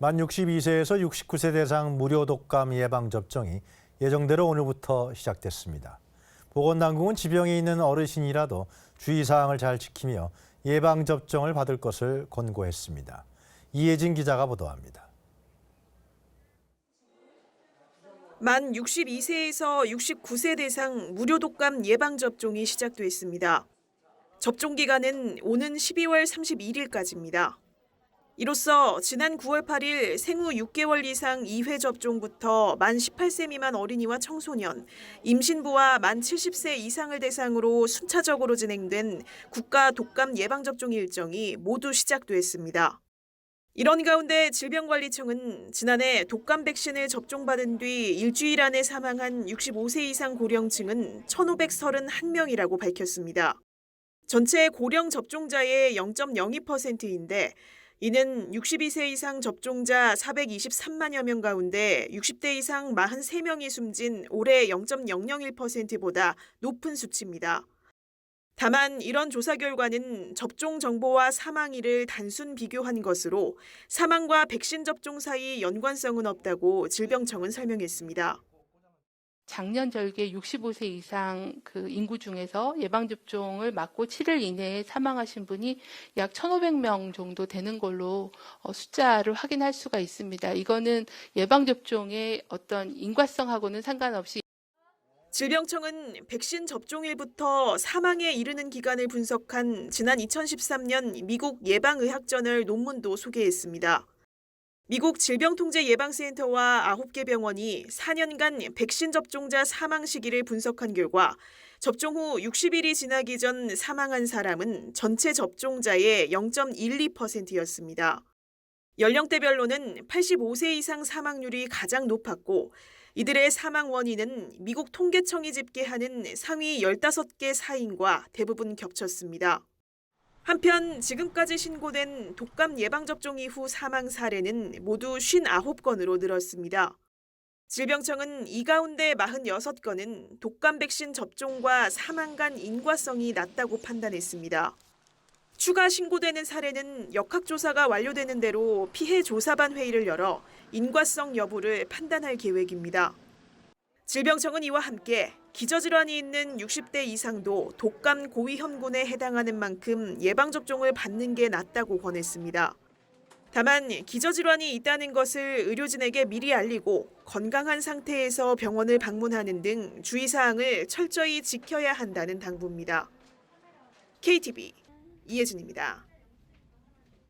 만 62세에서 69세 대상 무료 독감 예방 접종이 예정대로 오늘부터 시작됐습니다. 보건당국은 지병이 있는 어르신이라도 주의사항을 잘 지키며 예방 접종을 받을 것을 권고했습니다. 이혜진 기자가 보도합니다. 만 62세에서 69세 대상 무료 독감 예방 접종이 시작됐습니다. 접종 기간은 오는 12월 31일까지입니다. 이로써 지난 9월 8일 생후 6개월 이상 2회 접종부터 만 18세 미만 어린이와 청소년, 임신부와 만 70세 이상을 대상으로 순차적으로 진행된 국가 독감 예방 접종 일정이 모두 시작됐습니다. 이런 가운데 질병관리청은 지난해 독감 백신을 접종받은 뒤 일주일 안에 사망한 65세 이상 고령층은 1,531명이라고 밝혔습니다. 전체 고령 접종자의 0.02%인데 이는 62세 이상 접종자 423만여 명 가운데 60대 이상 43명이 숨진 올해 0.001%보다 높은 수치입니다. 다만 이런 조사 결과는 접종 정보와 사망일을 단순 비교한 것으로 사망과 백신 접종 사이 연관성은 없다고 질병청은 설명했습니다. 작년 절개 65세 이상 그 인구 중에서 예방접종을 맞고 7일 이내에 사망하신 분이 약 1,500명 정도 되는 걸로 어, 숫자를 확인할 수가 있습니다. 이거는 예방접종의 어떤 인과성하고는 상관없이 질병청은 백신 접종일부터 사망에 이르는 기간을 분석한 지난 2013년 미국 예방의학저널 논문도 소개했습니다. 미국 질병통제예방센터와 9개 병원이 4년간 백신 접종자 사망 시기를 분석한 결과 접종 후 60일이 지나기 전 사망한 사람은 전체 접종자의 0.12%였습니다. 연령대별로는 85세 이상 사망률이 가장 높았고 이들의 사망 원인은 미국 통계청이 집계하는 상위 15개 사인과 대부분 겹쳤습니다. 한편 지금까지 신고된 독감 예방접종 이후 사망 사례는 모두 59건으로 늘었습니다. 질병청은 이 가운데 46건은 독감 백신 접종과 사망 간 인과성이 낮다고 판단했습니다. 추가 신고되는 사례는 역학조사가 완료되는 대로 피해 조사반 회의를 열어 인과성 여부를 판단할 계획입니다. 질병청은 이와 함께 기저질환이 있는 60대 이상도 독감 고위험군에 해당하는 만큼 예방접종을 받는 게 낫다고 권했습니다. 다만 기저질환이 있다는 것을 의료진에게 미리 알리고 건강한 상태에서 병원을 방문하는 등 주의사항을 철저히 지켜야 한다는 당부입니다. KTV 이혜진입니다.